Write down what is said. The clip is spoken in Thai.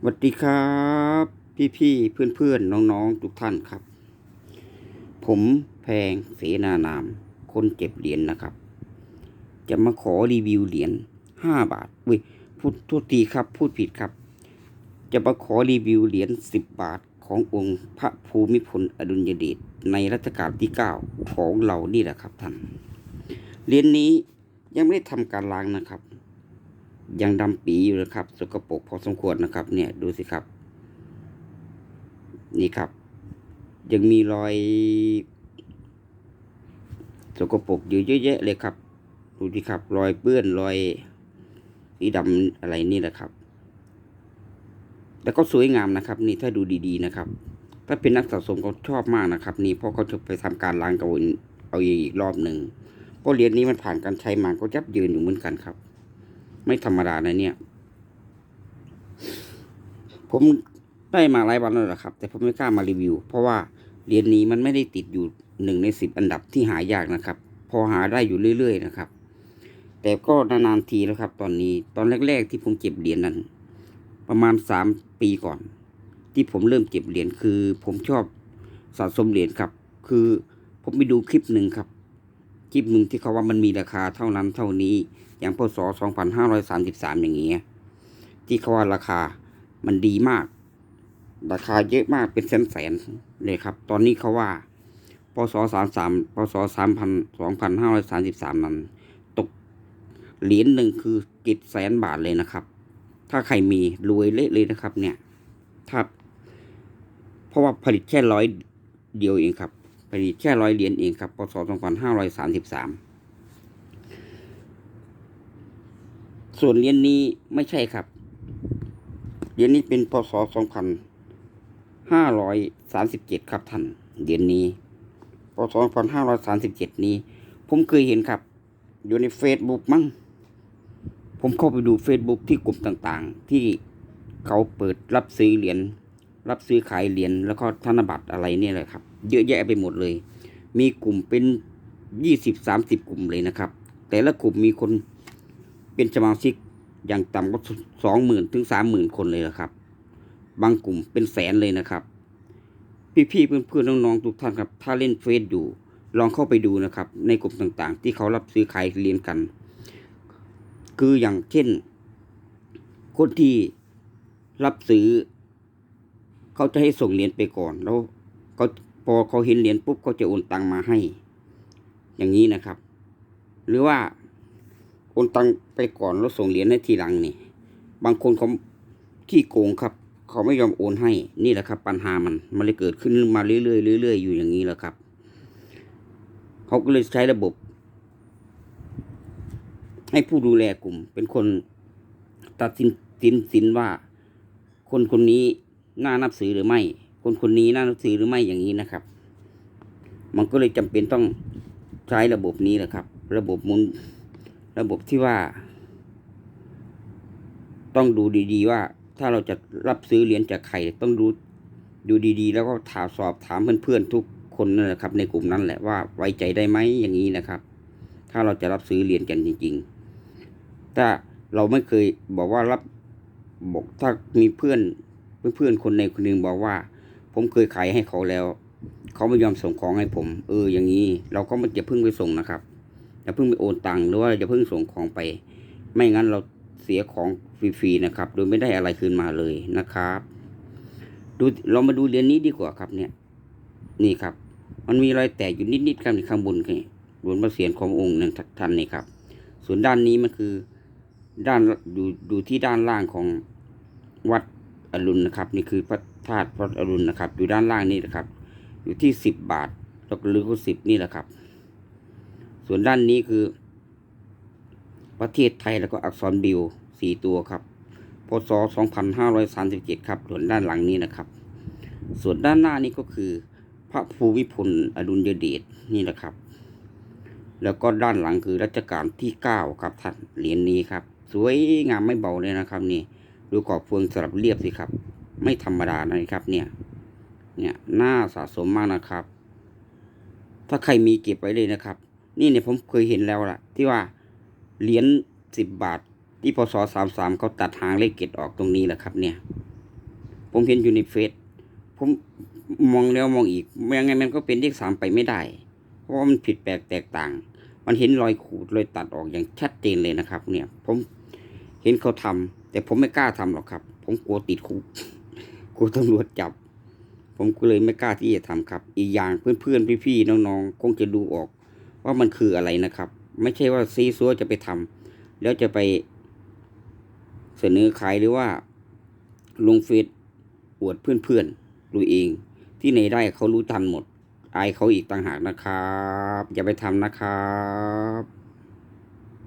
สวัสดีครับ พี่พี่เพื่อนเพื่อนๆน้องทุกท่านครับ ผมแพงเสนานาม คนเก็บเหรียญนะครับ จะมาขอรีวิวเหรียญห้าบาทเว้ยพูดทษทีครับพูดผิดครับ จะมาขอรีวิวเหรียญสิบบาทขององค์พระภูมิพลอดุลยเดชในรัชกาลที่เก้าของเรานี่แหละครับท่านเหรียญนี้ยังไม่ได้ทำการล้างนะครับ ยังดำปีอยู่นะครับ สกปรกพอสมควรนะครับ เนี่ยดูสิครับ นี่ครับ ยังมีรอย สกปรกอยู่เยอะแยะเลยครับ ดูสิครับ รอยเปื้อนรอยสีดำอะไรนี่แหละครับ แล้วก็สวยงามนะครับ นี่ถ้าดูดีๆนะครับ ถ้าเป็นนักสะสมเขาชอบมากนะครับ นี่เพราะเขาจะไปทำการล้างกับเอาอีกรอบหนึ่งเพราะเหรียญนี้มันผ่านการใช้มาก็ยับยินอยู่เหมือนกันครับ ไม่ธรรมดานะเนี่ย ผมได้มาหลายวันแล้วล่ะครับ แต่ผมไม่กล้ามารีวิว เพราะว่าเหรียญนี้มันไม่ได้ติดอยู่หนึ่งในสิบอันดับที่หายากนะครับ พอหาได้อยู่เรื่อยๆนะครับ แต่ก็นานๆทีแล้วครับ ตอนนี้ตอนแรก ๆ ที่ผมเก็บเหรียญนั้น ประมาณสามปีก่อน ที่ผมเริ่มเก็บเหรียญคือ ผมชอบสะสมเหรียญครับ คือผมไปดูคลิปหนึ่งครับ คลิปหนึ่งที่เขาว่ามันมีราคาเท่านั้นเท่านี้ อย่างพศ2533 อย่างเงี้ยที่เขาว่าราคามันดีมาก ราคาเยอะมากเป็นแสนแสนเลยครับ ตอนนี้เขาว่าพศ33พศ3,000 2533 นั้นตกเหรียญหนึ่งคือกิจแสนบาทเลยนะครับ ถ้าใครมีรวยเละเลยนะครับ เนี่ยถ้าเพราะว่าผลิตแค่ร้อยเดียวเองครับ ลิตแค่ร้อยเหรียญเองครับพศ2533 ส่วนเหรียญนี้ไม่ใช่ครับ เหรียญนี้เป็นพศ2537 ครับท่าน เหรียญนี้พศ2537 นี้ ผมเคยเห็นครับ อยู่ในเฟซบุ๊กมั้งผมเข้าไปดู Facebook ที่กลุ่มต่างๆ ที่เขาเปิดรับซื้อเหรียญ รับซื้อขายเหรียญแล้วก็ธนบัตรอะไรเนี่ยแหละครับ เยอะแยะไปหมดเลย มีกลุ่มเป็นยี่สิบสามสิบกลุ่มเลยนะครับ แต่ละกลุ่มมีคนเป็นสมาชิกอย่างต่ำก็สองหมื่นถึงสามหมื่นคนเลยนะครับ บางกลุ่มเป็นแสนเลยนะครับ พี่ๆเพื่อนๆน้องๆทุกท่านครับ ถ้าเล่นเฟซอยู่ ลองเข้าไปดูนะครับ ในกลุ่มต่างๆ ที่เขารับซื้อขายเหรียญกัน คืออย่างเช่น คนที่รับซื้อ เขาจะให้ส่งเหรียญไปก่อนแล้วเขาพอเขาเห็นเหรียญปุ๊บเขาจะโอนตังมาให้ อย่างนี้นะครับ หรือว่าโอนตังไปก่อนแล้วส่งเหรียญให้ทีหลังนี่ บางคนเขาที่โกงครับ เขาไม่ยอมโอนให้นี่แหละครับ ปัญหามันมันเลยเกิดขึ้นมาเรื่อยๆเรื่อยๆอยู่อย่างนี้แหละครับ เขาก็เลยใช้ระบบ ให้ผู้ดูแลกลุ่ม เป็นคนตัดสินสินสินว่า คนคนนี้ น่านับถือหรือไม่ คนคนนี้น่านับถือหรือไม่อย่างนี้นะครับ มันก็เลยจำเป็นต้องใช้ระบบนี้แหละครับ ระบบมุนระบบที่ว่า ต้องดูดีๆว่า ถ้าเราจะรับซื้อเหรียญจากใครต้องดูดูดีๆ แล้วก็ถามสอบถามเพื่อนๆทุกคนนั่นแหละครับ ในกลุ่มนั้นแหละว่าไว้ใจได้ไหมอย่างนี้นะครับ ถ้าเราจะรับซื้อเหรียญกันจริง ๆ ถ้าเราไม่เคยบอกว่ารับบอกถ้ามีเพื่อน เพื่อนๆคนในคนหนึ่งบอกว่า ผมเคยขายให้เขาแล้ว เขาไม่ยอมส่งของให้ผม เอออย่างนี้ เราก็ไม่จะเพิ่งไปส่งนะครับอย่าเพิ่งไปโอนตังค์หรือว่าจะเพิ่งส่งของไป ไม่งั้นเราเสียของฟรีๆนะครับ โดยไม่ได้อะไรคืนมาเลยนะครับ ดูเรามาดูเหรียญนี้ดีกว่าครับเนี่ย นี่ครับ มันมีรอยแตกอยู่นิดๆครับในข้างบนนี่หลวงพ่อเสียนขององค์หนึ่งท่านนี่ครับ ส่วนด้านนี้มันคือด้านอยู่ดูที่ด้านล่างของวัด อรุณนะครับ นี่คือพระธาตุพระอรุณนะครับ อยู่ด้านล่างนี่นะครับ อยู่ที่สิบบาทตก็หรือก็สิบนี่แหละครับ ส่วนด้านนี้คือ ประเทศไทยแล้วก็อักษรบิวสี่ตัวครับพศสองพันห้าร้อยสามสิบเจ็ดครับ ส่วนด้านหลังนี้นะครับ ส่วนด้านหน้านี้ก็คือ พระภูมิพลอดุลยเดชนี่แหละครับ แล้วก็ด้านหลังคือรัชกาลที่เก้าครับท่านเหรียญนี้ครับ สวยงามไม่เบาเลยนะครับนี่ ดูขอบเฟืองสลับเรียบสิครับ ไม่ธรรมดานะครับ เนี่ย เนี่ยน่าสะสมมากนะครับ ถ้าใครมีเก็บไว้เลยนะครับ นี่เนี่ยผมเคยเห็นแล้วล่ะ ที่ว่าเหรียญสิบบาท ที่พศสามสามเขาตัดหางเลขเกตออกตรงนี้แหละครับ เนี่ย ผมเห็นอยู่ในเฟซผมมองแล้วมองอีกยังไงมันก็เป็นเลขสามไปไม่ได้ เพราะว่ามันผิดแปลกแตกต่าง มันเห็นรอยขูดรอยตัดออกอย่างชัดเจนเลยนะครับ เนี่ย ผมเห็นเขาทำ แต่ผมไม่กล้าทำหรอกครับ ผมกลัวติดคุกกลัวตำรวจจับ ผมก็เลยไม่กล้าที่จะทำครับ อีกอย่างเพื่อนๆพี่ๆน้องๆคงจะดูออก ว่ามันคืออะไรนะครับ ไม่ใช่ว่าซีซัวจะไปทำแล้วจะไป เสนอขายหรือว่าลงเฟซอวดเพื่อนๆดูเอง ที่ไหนได้เขารู้ทันหมด อายเขาอีกต่างหากนะครับ อย่าไปทำนะครับ